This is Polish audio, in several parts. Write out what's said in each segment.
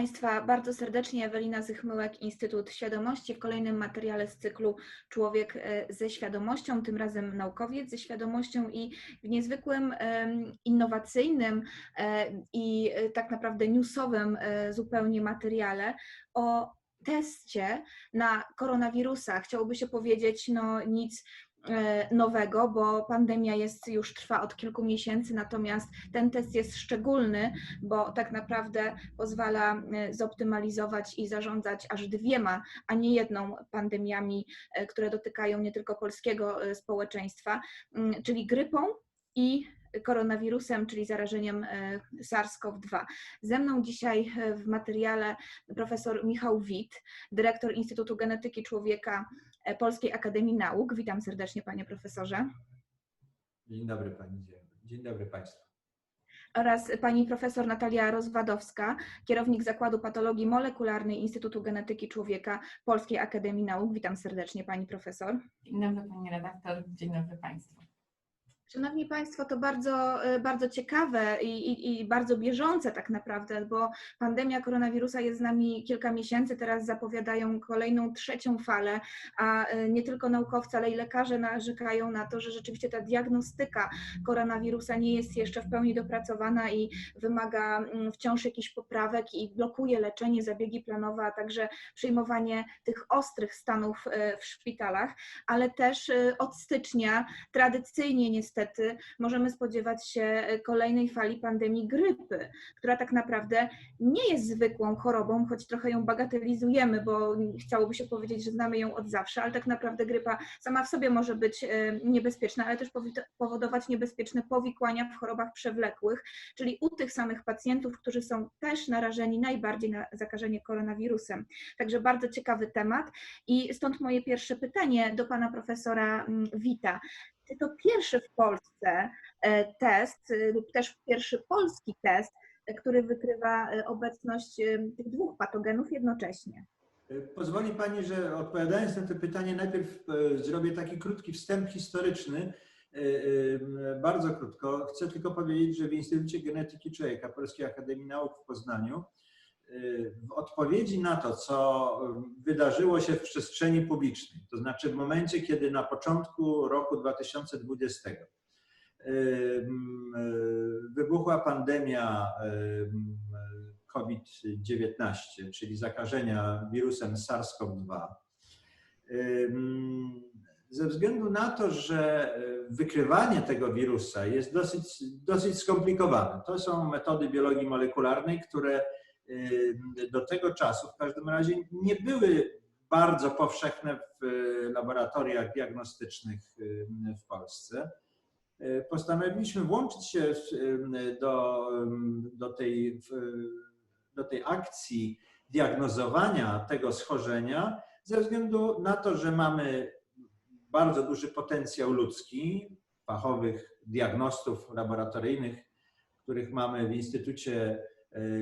Państwa bardzo serdecznie. Ewelina Zychmyłek, Instytut Świadomości w kolejnym materiale z cyklu Człowiek e, ze świadomością, tym razem naukowiec ze świadomością i w niezwykłym, innowacyjnym e, i e, tak naprawdę newsowym zupełnie materiale o teście na koronawirusa. Chciałoby się powiedzieć, no nic nowego, bo pandemia jest już trwa od kilku miesięcy, natomiast ten test jest szczególny, bo tak naprawdę pozwala e, zoptymalizować i zarządzać aż dwiema, a nie jedną pandemiami, e, które dotykają nie tylko polskiego e, społeczeństwa, mm, czyli grypą i koronawirusem, czyli zarażeniem e, SARS-CoV-2. Ze mną dzisiaj e, w materiale profesor Michał Wit, dyrektor Instytutu Genetyki Człowieka e, Polskiej Akademii Nauk. Witam serdecznie, panie profesorze. Dzień dobry Pani. Dzień dobry Państwu. oraz pani profesor Natalia Rozwadowska, kierownik Zakładu Patologii Molekularnej Instytutu Genetyki Człowieka Polskiej Akademii Nauk. Witam serdecznie pani profesor. Dzień dobry Pani redaktor, dzień dobry Państwu. Szanowni Państwo, to bardzo, e, bardzo ciekawe i, i, i bardzo bieżące tak naprawdę, bo pandemia koronawirusa jest z nami kilka miesięcy, teraz zapowiadają kolejną trzecią falę, a e, nie tylko naukowcy, ale i lekarze narzekają na to, że rzeczywiście ta diagnostyka koronawirusa nie jest jeszcze w pełni dopracowana i wymaga mm, wciąż jakichś poprawek i blokuje leczenie, zabiegi planowe, a także przyjmowanie tych ostrych stanów e, w szpitalach, ale też od stycznia tradycyjnie niestety możemy spodziewać się e, kolejnej fali pandemii grypy, która tak naprawdę nie jest zwykłą chorobą, choć trochę ją bagatelizujemy, bo chciałoby się powiedzieć, że znamy ją od zawsze, ale tak naprawdę grypa sama w sobie może być e, niebezpieczna, ale też powodować niebezpieczne powikłania w chorobach przewlekłych, czyli u tych samych pacjentów, którzy są też narażeni najbardziej na zakażenie koronawirusem. Także bardzo ciekawy temat i stąd moje pierwsze pytanie do pana profesora mm, Wita. To pierwszy w Polsce e, test e, lub też pierwszy polski test, e, który wykrywa obecność tych dwóch patogenów jednocześnie? Pozwoli Pani, że odpowiadając na to pytanie, najpierw zrobię taki krótki wstęp historyczny. Bardzo krótko. Chcę tylko powiedzieć, że w Instytucie Genetyki Człowieka Polskiej Akademii Nauk w Poznaniu w odpowiedzi na to, co wydarzyło się w przestrzeni publicznej, to znaczy w momencie, kiedy na początku roku 2020 em, e, wybuchła pandemia em, COVID-19, czyli zakażenia wirusem SARS-CoV-2. Em, Ze względu na to, że wykrywanie tego wirusa jest dosyć, dosyć skomplikowane. To są metody biologii molekularnej, które do tego czasu w każdym razie nie były bardzo powszechne w e, laboratoriach diagnostycznych em, w Polsce. Postanowiliśmy włączyć się do, do, tej, do tej akcji diagnozowania tego schorzenia ze względu na to, że mamy bardzo duży potencjał ludzki, fachowych diagnostów laboratoryjnych, których mamy w Instytucie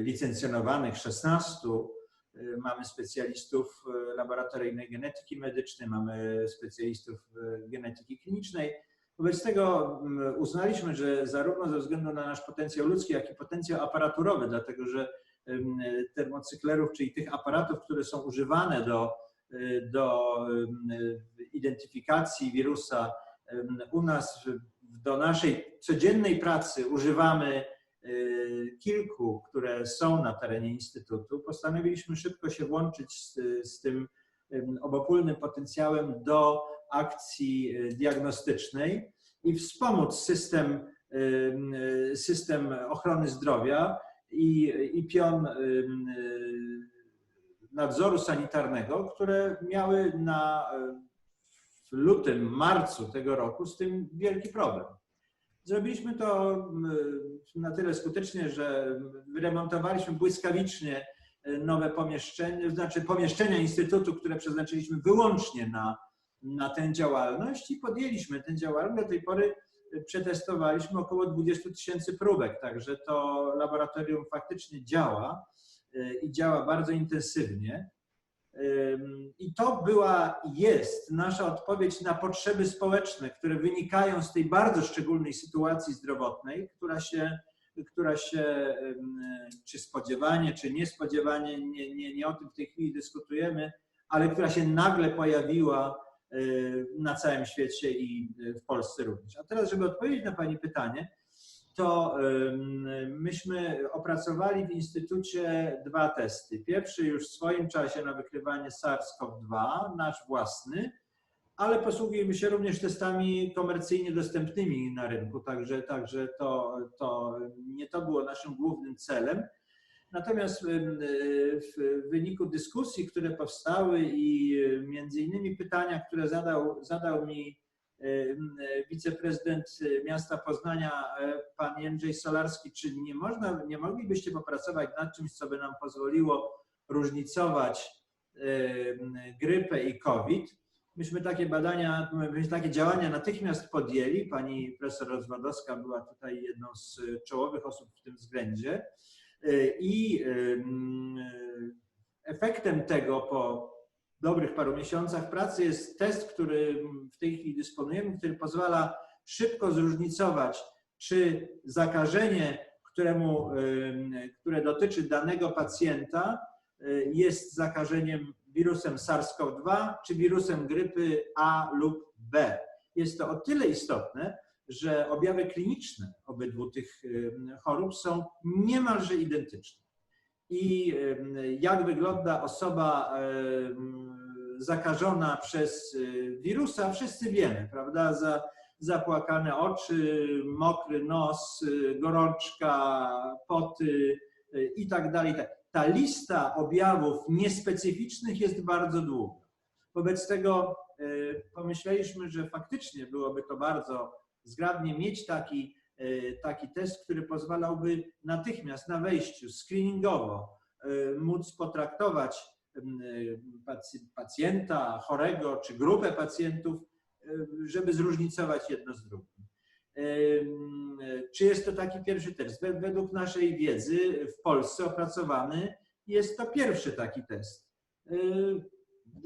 licencjonowanych 16. E, Mamy specjalistów e, laboratoryjnej genetyki medycznej, mamy specjalistów e, genetyki klinicznej. Wobec tego uznaliśmy, że zarówno ze względu na nasz potencjał ludzki, jak i potencjał aparaturowy, dlatego że termocyklerów, czyli tych aparatów, które są używane do, do identyfikacji wirusa, u nas do naszej codziennej pracy używamy kilku, które są na terenie Instytutu. Postanowiliśmy szybko się włączyć z, z tym obopólnym potencjałem do akcji y, diagnostycznej i wspomóc system, y, system ochrony zdrowia i, i pion y, nadzoru sanitarnego, które miały na, w lutym, marcu tego roku z tym wielki problem. Zrobiliśmy to y, na tyle skutecznie, że wyremontowaliśmy błyskawicznie y, nowe pomieszczenie, znaczy pomieszczenia Instytutu, które przeznaczyliśmy wyłącznie na, na tę działalność i podjęliśmy tę działalność. Do tej pory y, przetestowaliśmy około 20 tysięcy próbek, także to laboratorium faktycznie działa y, i działa bardzo intensywnie. I to była, jest nasza odpowiedź na potrzeby społeczne, które wynikają z tej bardzo szczególnej sytuacji zdrowotnej, która się która się czy spodziewanie, czy niespodziewanie, nie, nie, nie o tym w tej chwili dyskutujemy, ale która się nagle pojawiła e, na całym świecie i w Polsce również. A teraz, żeby odpowiedzieć na Pani pytanie, to myśmy opracowali w Instytucie dwa testy. Pierwszy już w swoim czasie na wykrywanie SARS-CoV-2, nasz własny, ale posługujemy się również testami komercyjnie dostępnymi na rynku, także, także to, to nie to było naszym głównym celem. Natomiast w wyniku dyskusji, które powstały i między innymi pytania, które zadał, zadał mi wiceprezydent miasta Poznania, e, pan Jędrzej Solarski, czy nie można, nie moglibyście popracować nad czymś, co by nam pozwoliło różnicować grypę i COVID? Myśmy takie badania, myśmy takie działania natychmiast podjęli. Pani profesor Rozwadowska była tutaj jedną z czołowych osób w tym względzie. I em, efektem tego po dobrych paru miesiącach pracy jest test, który w tej chwili dysponujemy, który pozwala szybko zróżnicować, czy zakażenie, któremu, em, które dotyczy danego pacjenta, y, jest zakażeniem wirusem SARS-CoV-2 czy wirusem grypy A lub B. Jest to o tyle istotne, że objawy kliniczne obydwu tych chorób są niemalże identyczne. I jak wygląda osoba zakażona przez y, wirusa, wszyscy wiemy, prawda? Za, zapłakane oczy, mokry nos, y, gorączka, poty y, i tak dalej. tak. Ta lista objawów niespecyficznych jest bardzo długa. Wobec tego pomyśleliśmy, że faktycznie byłoby to bardzo zgrabnie mieć taki, taki test, który pozwalałby natychmiast na wejściu screeningowo móc potraktować pacjenta, chorego czy grupę pacjentów, y, żeby zróżnicować jedno z drugim. Czy jest to taki pierwszy test? Wed- Według naszej wiedzy w Polsce opracowany jest to pierwszy taki test. Y,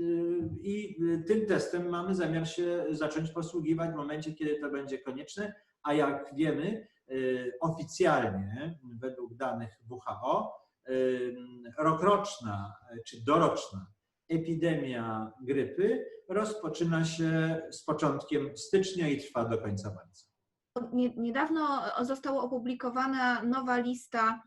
y, I tym testem mamy zamiar się zacząć posługiwać w momencie, kiedy to będzie konieczne, a jak wiemy, y, oficjalnie według danych WHO, y, rokroczna czy doroczna epidemia grypy rozpoczyna się z początkiem stycznia i trwa do końca marca. Nie- Niedawno została opublikowana nowa lista,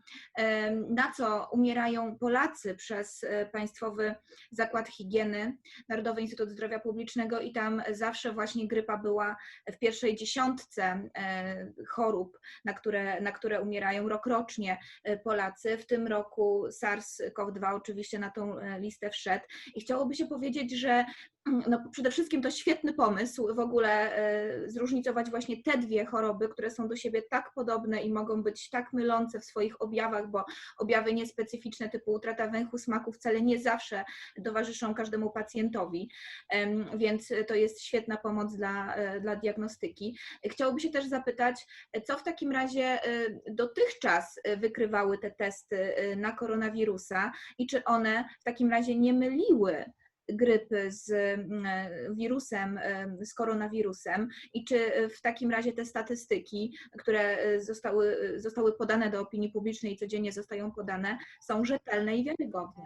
na co umierają Polacy przez e, Państwowy Zakład Higieny, Narodowy Instytut Zdrowia Publicznego i tam zawsze właśnie grypa była w pierwszej dziesiątce e, chorób, na które, na które umierają rokrocznie e, Polacy. W tym roku SARS-CoV-2 oczywiście na tą e, listę wszedł i chciałoby się powiedzieć, że no, przede wszystkim to świetny pomysł w ogóle e, zróżnicować właśnie te dwie choroby, które są do siebie tak podobne i mogą być tak mylące w swoich objawach, bo objawy niespecyficzne typu utrata węchu smaku wcale nie zawsze towarzyszą każdemu pacjentowi, więc to jest świetna pomoc dla, e, dla diagnostyki. Chciałoby się też zapytać, co w takim razie e, dotychczas wykrywały te testy na koronawirusa i czy one w takim razie nie myliły grypy z mm, e, wirusem, e, z koronawirusem i czy e, w takim razie te statystyki, które zostały, zostały podane do opinii publicznej i codziennie zostają podane, są rzetelne i wiarygodne.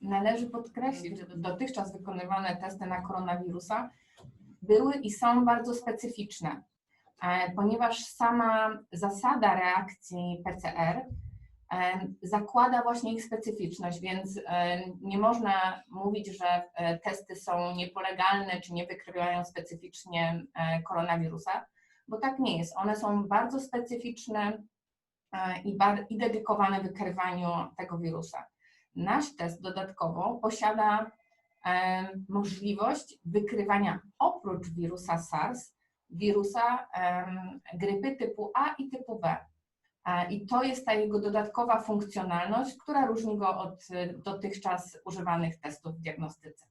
Należy podkreślić, że dotychczas wykonywane testy na koronawirusa były i są bardzo specyficzne, ponieważ sama zasada reakcji PCR zakłada właśnie ich specyficzność, więc e, nie można mówić, że e, testy są niepolegalne czy nie wykrywają specyficznie e, koronawirusa, bo tak nie jest. One są bardzo specyficzne e, i, dedykowane wykrywaniu tego wirusa. Nasz test dodatkowo posiada e, możliwość wykrywania oprócz wirusa SARS, wirusa grypy typu A i typu B. E, I to jest ta jego dodatkowa funkcjonalność, która różni go od e, dotychczas używanych testów w diagnostyce.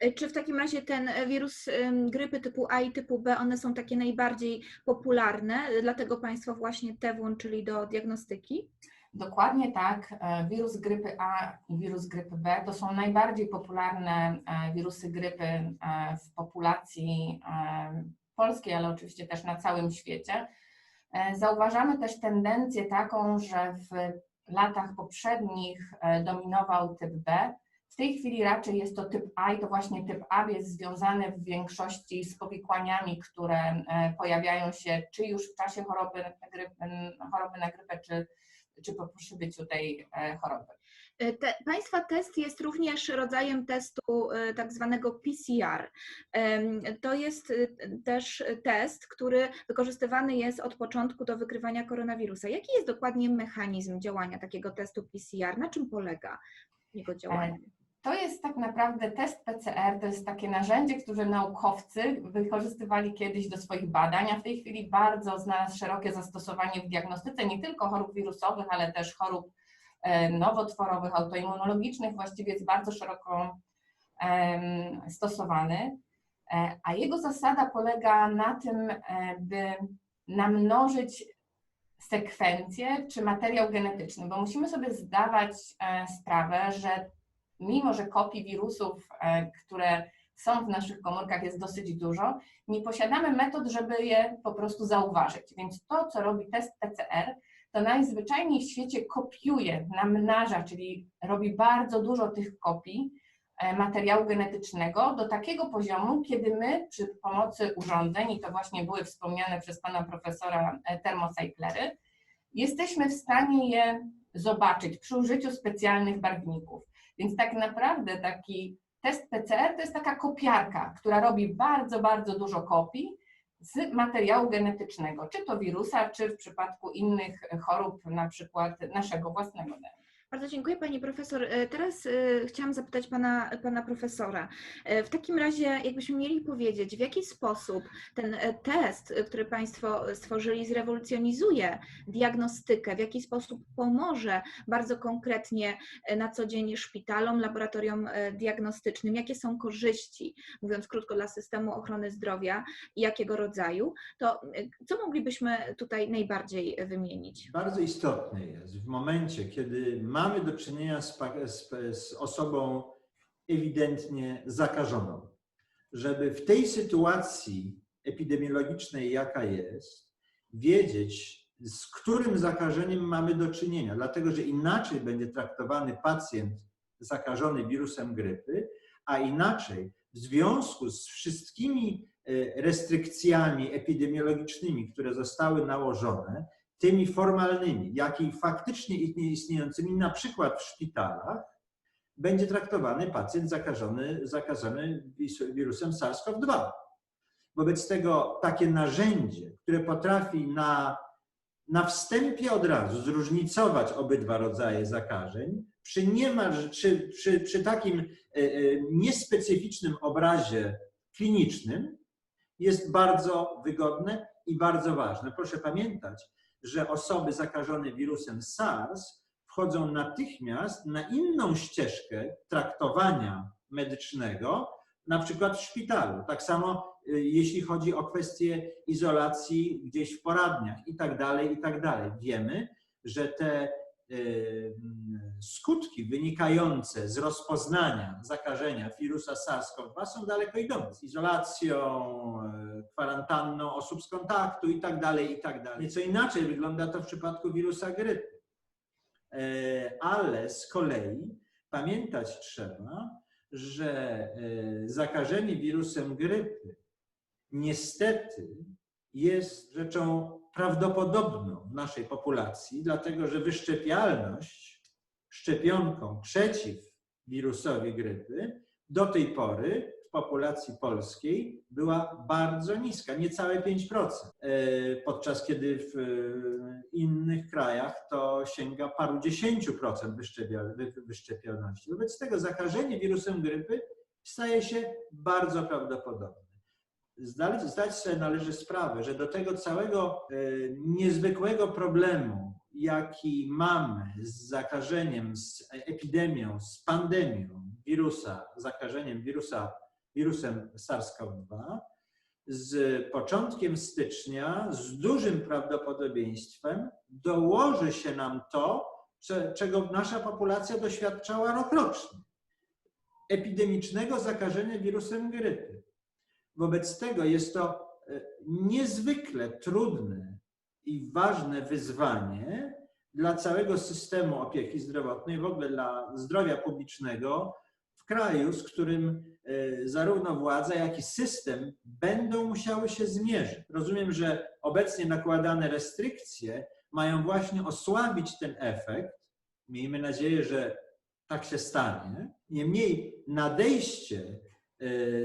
E, Czy w takim razie ten wirus grypy typu A i typu B, one są takie najbardziej popularne, dlatego Państwo właśnie te włączyli do diagnostyki? Dokładnie tak. E, Wirus grypy A i wirus grypy B to są najbardziej popularne wirusy grypy w populacji polskiej, ale oczywiście też na całym świecie. E, Zauważamy też tendencję taką, że w latach poprzednich e, dominował typ B. W tej chwili raczej jest to typ A i to właśnie typ A jest związany w większości z powikłaniami, które e, pojawiają się czy już w czasie choroby, choroby na grypę, czy, czy po przybyciu tej choroby. E, Te, państwa test jest również rodzajem testu e, tak zwanego PCR. To jest e, też test, który wykorzystywany jest od początku do wykrywania koronawirusa. Jaki jest dokładnie mechanizm działania takiego testu PCR? Na czym polega jego działanie? To jest tak naprawdę test PCR, to jest takie narzędzie, które naukowcy wykorzystywali kiedyś do swoich badań, a w tej chwili bardzo znalazł szerokie zastosowanie w diagnostyce nie tylko chorób wirusowych, ale też chorób nowotworowych, autoimmunologicznych, właściwie jest bardzo szeroko stosowany. E, A jego zasada polega na tym, e, by namnożyć sekwencję czy materiał genetyczny, bo musimy sobie zdawać e, sprawę, że mimo, że kopii wirusów, e, które są w naszych komórkach jest dosyć dużo, nie posiadamy metod, żeby je po prostu zauważyć. Więc to, co robi test PCR, to najzwyczajniej w świecie kopiuje, namnaża, czyli robi bardzo dużo tych kopii e, materiału genetycznego do takiego poziomu, kiedy my przy pomocy urządzeń, i to właśnie były wspomniane przez pana profesora e, termocyclery, jesteśmy w stanie je zobaczyć przy użyciu specjalnych barwników. Więc tak naprawdę taki test PCR to jest taka kopiarka, która robi bardzo, bardzo dużo kopii z materiału genetycznego, czy to wirusa, czy w przypadku innych chorób, na przykład naszego własnego DNA. Bardzo dziękuję Pani Profesor. E, Teraz e, chciałam zapytać Pana, pana Profesora. E, W takim razie, jakbyśmy mieli powiedzieć, w jaki sposób ten test, który Państwo stworzyli, zrewolucjonizuje diagnostykę, w jaki sposób pomoże bardzo konkretnie na co dzień szpitalom, laboratoriom diagnostycznym, jakie są korzyści, mówiąc krótko, dla systemu ochrony zdrowia i jakiego rodzaju, to co moglibyśmy tutaj najbardziej wymienić? Bardzo istotne jest w momencie, kiedy mamy do czynienia z, z, z osobą ewidentnie zakażoną, żeby w tej sytuacji epidemiologicznej, jaka jest, wiedzieć, z którym zakażeniem mamy do czynienia, dlatego że inaczej będzie traktowany pacjent zakażony wirusem grypy, a inaczej w związku z wszystkimi e, restrykcjami epidemiologicznymi, które zostały nałożone, tymi formalnymi, jak i faktycznie istnie- istniejącymi, na przykład w szpitalach, będzie traktowany pacjent zakażony, zakażony wirusem SARS-CoV-2. Wobec tego takie narzędzie, które potrafi na, na wstępie od razu zróżnicować obydwa rodzaje zakażeń, przy, niemal, przy, przy, przy takim e, e, niespecyficznym obrazie klinicznym, jest bardzo wygodne i bardzo ważne. Proszę pamiętać, że osoby zakażone wirusem SARS wchodzą natychmiast na inną ścieżkę traktowania medycznego, na przykład w szpitalu. Tak samo y, jeśli chodzi o kwestie izolacji gdzieś w poradniach i tak dalej, i tak dalej. Wiemy, że te skutki wynikające z rozpoznania zakażenia wirusa SARS-CoV-2 są daleko idące. Izolacją, y, kwarantanną osób z kontaktu i tak dalej, i tak. Nieco inaczej wygląda to w przypadku wirusa grypy. Ale z kolei pamiętać trzeba, że zakażenie wirusem grypy niestety jest rzeczą prawdopodobną w naszej populacji, dlatego że wyszczepialność szczepionką przeciw wirusowi grypy do tej pory w populacji polskiej była bardzo niska, niecałe 5%, e, podczas kiedy w e, innych krajach to sięga paru dziesięciu procent wyszczepia- wy- wyszczepialności. Wobec tego zakażenie wirusem grypy staje się bardzo prawdopodobne. Zdać, sobie należy sprawę, że do tego całego e, niezwykłego problemu, jaki mamy z zakażeniem, z epidemią, z pandemią wirusa, zakażeniem wirusa, wirusem SARS-CoV-2, z początkiem stycznia z dużym prawdopodobieństwem dołoży się nam to, cze- czego nasza populacja doświadczała rokrocznie. Epidemicznego zakażenia wirusem grypy. Wobec tego jest to e, niezwykle trudne i ważne wyzwanie dla całego systemu opieki zdrowotnej, w ogóle dla zdrowia publicznego w kraju, z którym e, zarówno władza, jak i system będą musiały się zmierzyć. Rozumiem, że obecnie nakładane restrykcje mają właśnie osłabić ten efekt. Miejmy nadzieję, że tak się stanie. Niemniej nadejście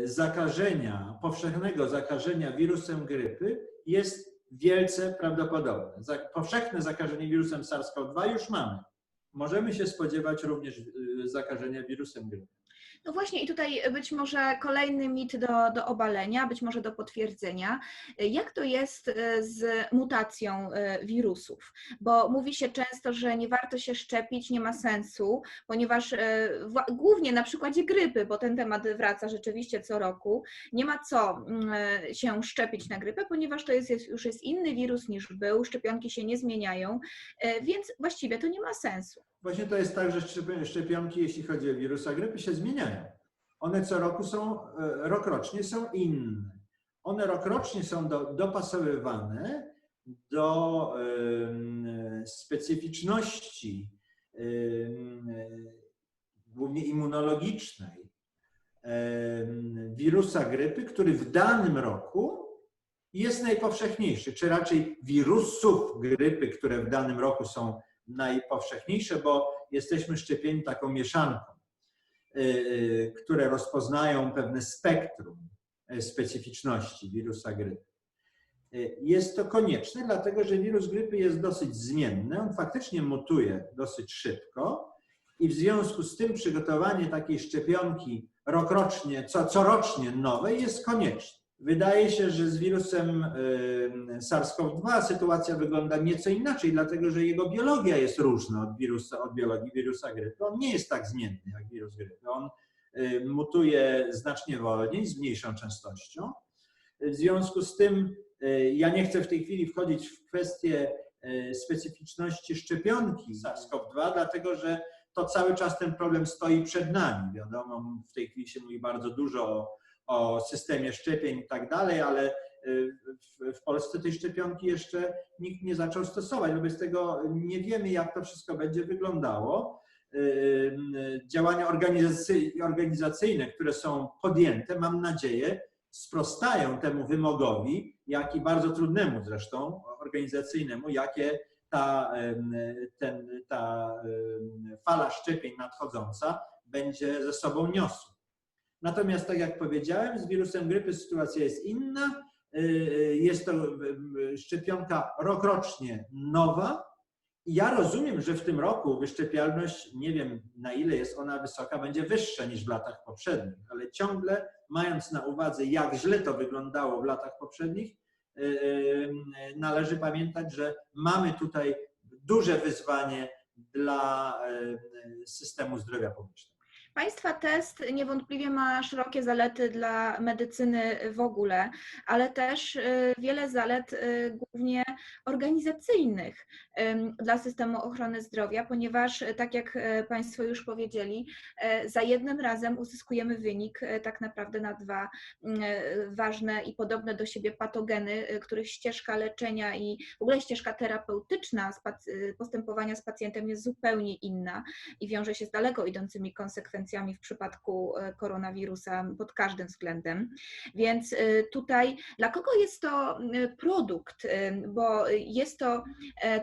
zakażenia, powszechnego zakażenia wirusem grypy jest wielce prawdopodobne. Powszechne zakażenie wirusem SARS-CoV-2 już mamy. Możemy się spodziewać również e, zakażenia wirusem grypy. No właśnie, i tutaj być może kolejny mit do, do obalenia, być może do potwierdzenia. Jak to jest e, z mutacją e, wirusów? Bo mówi się często, że nie warto się szczepić, nie ma sensu, ponieważ e, głównie na przykładzie grypy, bo ten temat wraca rzeczywiście co roku, nie ma co mm, się szczepić na grypę, ponieważ to jest, jest, już jest inny wirus niż był, szczepionki się nie zmieniają, więc właściwie to nie ma sensu. Właśnie to jest tak, że szczepi- szczepionki, jeśli chodzi o wirusa grypy, się zmieniają. One co roku są, e, rokrocznie są inne. One rokrocznie są do, dopasowywane do em, specyficzności em, głównie immunologicznej em, wirusa grypy, który w danym roku jest najpowszechniejszy, czy raczej wirusów grypy, które w danym roku są najpowszechniejsze, bo jesteśmy szczepieni taką mieszanką, y, y, które rozpoznają pewne spektrum y, specyficzności wirusa grypy. Jest to konieczne, dlatego że wirus grypy jest dosyć zmienny, on faktycznie mutuje dosyć szybko i w związku z tym przygotowanie takiej szczepionki rokrocznie, co, corocznie nowej jest konieczne. Wydaje się, że z wirusem y, SARS-CoV-2 sytuacja wygląda nieco inaczej, dlatego że jego biologia jest różna od, wirusa, od biologii wirusa grypy. On nie jest tak zmienny jak wirus grypy. On mutuje znacznie wolniej, z mniejszą częstością. W związku z tym y, ja nie chcę w tej chwili wchodzić w kwestię y, specyficzności szczepionki SARS-CoV-2, dlatego że to cały czas ten problem stoi przed nami. Wiadomo, w tej chwili się mówi bardzo dużo o, o systemie szczepień i tak dalej, ale y, w, Polsce tej szczepionki jeszcze nikt nie zaczął stosować. Wobec tego nie wiemy, jak to wszystko będzie wyglądało. Y, y, Działania organizacy- organizacyjne, które są podjęte, mam nadzieję, sprostają temu wymogowi, jak i bardzo trudnemu zresztą organizacyjnemu, jakie ta, ten, ta fala szczepień nadchodząca będzie ze sobą niosła. Natomiast, tak jak powiedziałem, z wirusem grypy sytuacja jest inna. Y, y, Jest to y, szczepionka rokrocznie nowa. Ja rozumiem, że w tym roku wyszczepialność, nie wiem na ile jest ona wysoka, będzie wyższa niż w latach poprzednich, ale ciągle mając na uwadze, jak źle to wyglądało w latach poprzednich, należy pamiętać, że mamy tutaj duże wyzwanie dla systemu zdrowia publicznego. Państwa test niewątpliwie ma szerokie zalety dla medycyny w ogóle, ale też y, wiele zalet y, głównie organizacyjnych dla systemu ochrony zdrowia, ponieważ y, tak jak Państwo już powiedzieli, za jednym razem uzyskujemy wynik tak naprawdę na dwa ważne i podobne do siebie patogeny, których ścieżka leczenia i w ogóle ścieżka terapeutyczna postępowania z pacjentem jest zupełnie inna i wiąże się z daleko idącymi konsekwencjami w przypadku e, koronawirusa pod każdym względem. Więc e, tutaj dla kogo jest to e, produkt? Bo jest to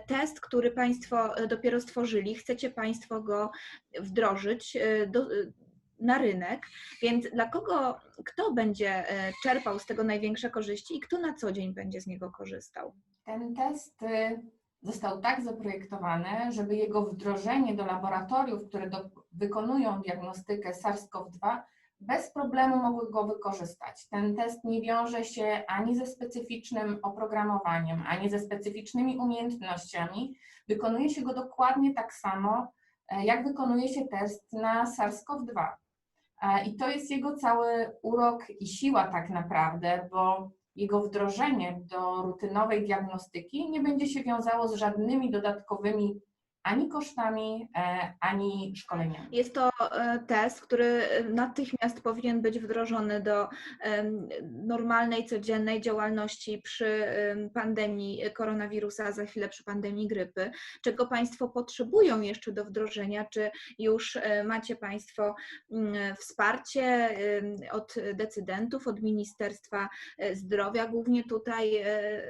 test, który Państwo dopiero stworzyli, chcecie Państwo go wdrożyć do, na rynek, więc dla kogo, kto będzie czerpał z tego największe korzyści i kto na co dzień będzie z niego korzystał? Ten test y, został tak zaprojektowany, żeby jego wdrożenie do laboratoriów, które do, wykonują diagnostykę SARS-CoV-2, bez problemu mogły go wykorzystać. Ten test nie wiąże się ani ze specyficznym oprogramowaniem, ani ze specyficznymi umiejętnościami. Wykonuje się go dokładnie tak samo, e, jak wykonuje się test na SARS-CoV-2. E, I to jest jego cały urok i siła tak naprawdę, bo jego wdrożenie do rutynowej diagnostyki nie będzie się wiązało z żadnymi dodatkowymi ani kosztami, e, ani szkoleniami. Jest to e, test, który natychmiast powinien być wdrożony do normalnej, codziennej działalności przy em, pandemii koronawirusa, a za chwilę przy pandemii grypy. Czego Państwo potrzebują jeszcze do wdrożenia? Czy już e, macie Państwo mm, wsparcie od decydentów, od Ministerstwa e, Zdrowia, głównie tutaj e,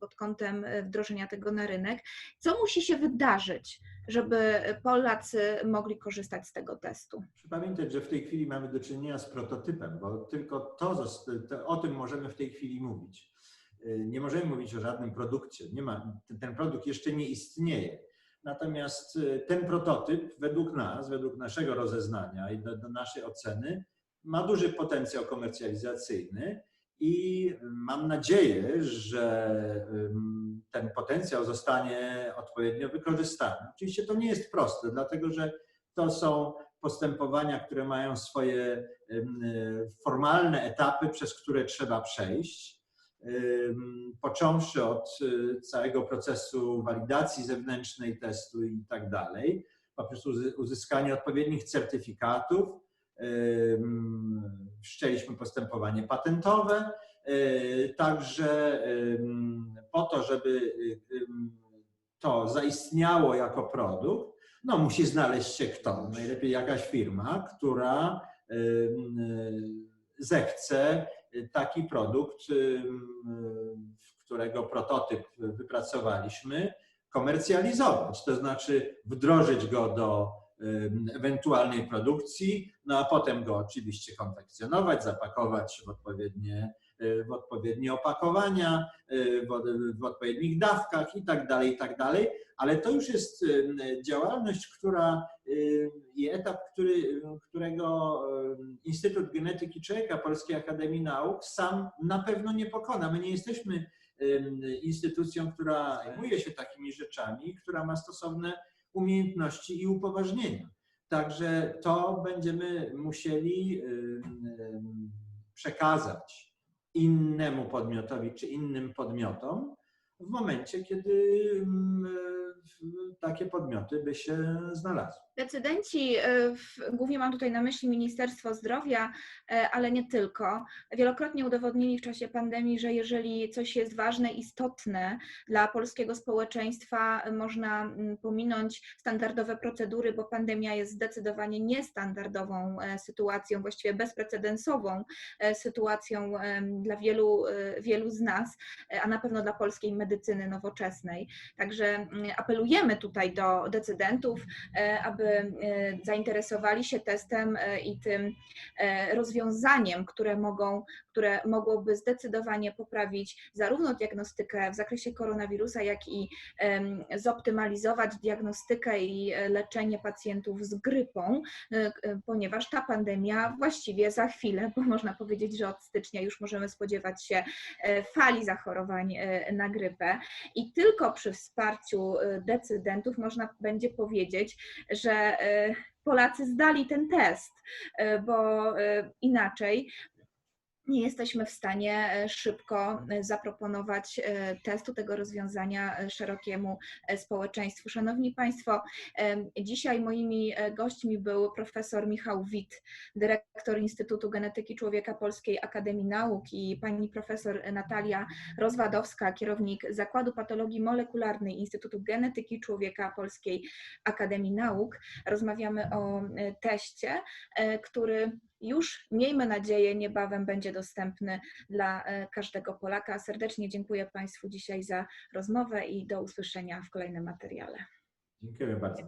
pod kątem e, wdrożenia tego na rynek? Co musi się wydarzyć? Żeby Polacy mogli korzystać z tego testu. Muszę pamiętać, że w tej chwili mamy do czynienia z prototypem, bo tylko to, to, o tym możemy w tej chwili mówić. Y, Nie możemy mówić o żadnym produkcie. Nie ma, ten- produkt jeszcze nie istnieje. Natomiast y, ten prototyp, według nas, według naszego rozeznania i do, do naszej oceny, ma duży potencjał komercjalizacyjny i mam nadzieję, że ten potencjał zostanie odpowiednio wykorzystany. Oczywiście to nie jest proste, dlatego że to są postępowania, które mają swoje formalne etapy, przez które trzeba przejść. Począwszy od y, całego procesu walidacji zewnętrznej testu i tak dalej, poprzez uzy- uzyskanie odpowiednich certyfikatów, wszczęliśmy postępowanie patentowe, także ym, po to, żeby to zaistniało jako produkt, no musi znaleźć się ktoś, najlepiej jakaś firma, która zechce taki produkt, którego prototyp wypracowaliśmy, komercjalizować, to znaczy wdrożyć go do ewentualnej produkcji, no a potem go oczywiście konfekcjonować, zapakować w odpowiednie, w odpowiednie opakowania, y, w, od- w odpowiednich dawkach i tak dalej, i tak ale to już jest ym, działalność, która i etap, który, którego Instytut Genetyki Człowieka Polskiej Akademii Nauk sam na pewno nie pokona. My nie jesteśmy instytucją, która zajmuje się takimi rzeczami, która ma stosowne umiejętności i upoważnienia. Także to będziemy musieli przekazać innemu podmiotowi czy innym podmiotom w momencie, kiedy ym, w- takie podmioty by się znalazły. Decydenci, e, głównie mam tutaj na myśli Ministerstwo Zdrowia, e, ale nie tylko, wielokrotnie udowodnili w czasie pandemii, że jeżeli coś jest ważne, istotne dla polskiego społeczeństwa, e, można mm, pominąć standardowe procedury, bo pandemia jest zdecydowanie niestandardową sytuacją, właściwie bezprecedensową sytuacją dla wielu, wielu z nas, a na pewno dla polskiej medycyny nowoczesnej. Także mm, apelujemy tutaj do decydentów, e, aby e, zainteresowali się testem e, i tym e, rozwiązaniem, które, mogą, które mogłoby zdecydowanie poprawić zarówno diagnostykę w zakresie koronawirusa, jak i zoptymalizować diagnostykę i leczenie pacjentów z grypą, ponieważ ta pandemia właściwie za chwilę, bo można powiedzieć, że od stycznia już możemy spodziewać się fali zachorowań na grypę. I tylko przy wsparciu decydentów można będzie powiedzieć, że e, Polacy zdali ten test, e, bo e, inaczej nie jesteśmy w stanie e, szybko e, zaproponować e, testu tego rozwiązania szerokiemu społeczeństwu. Szanowni Państwo, dzisiaj moimi gośćmi był profesor Michał Wit, dyrektor Instytutu Genetyki Człowieka Polskiej Akademii Nauk i pani profesor Natalia Rozwadowska, kierownik Zakładu Patologii Molekularnej Instytutu Genetyki Człowieka Polskiej Akademii Nauk. Rozmawiamy o teście, który już, miejmy nadzieję, niebawem będzie dostępny dla e, każdego Polaka. Serdecznie dziękuję Państwu dzisiaj za rozmowę i do usłyszenia w kolejnym materiale. Dziękujemy bardzo.